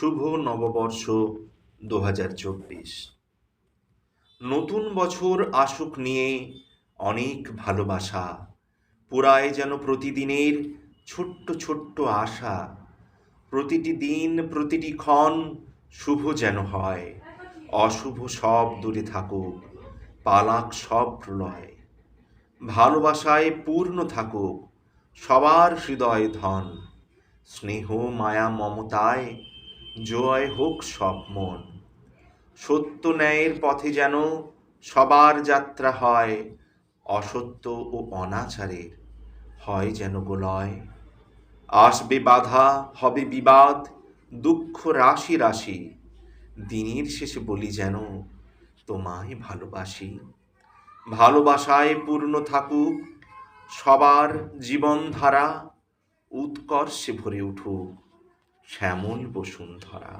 শুভ নববর্ষ দু হাজার চব্বিশ। নতুন বছর আসুক নিয়ে অনেক ভালোবাসা, পুরায় যেন প্রতিদিনের ছোট্ট ছোট্ট আশা। প্রতিটি দিন, প্রতিটি ক্ষণ শুভ যেন হয়, অশুভ সব দূরে থাকুক, পালাক সব প্রলয়। ভালোবাসায় পূর্ণ থাকুক সবার হৃদয় ধন, স্নেহ, মায়া, মমতায় জয় হোক সব মন। সত্য ন্যায়ের পথে যেন সবার যাত্রা হয়, অসত্য ও অনাচারের হয় যেন গোলয় আসবে বাধা, হবে বিবাদ, দুঃখ, রাশি রাশি। দিনের শেষে বলি যেন তোমায় ভালোবাসি। ভালোবাসায় পূর্ণ থাকুক, সবার জীবনধারা উৎকর্ষে ভরে উঠুক। শ্যামল বসুন্ধরা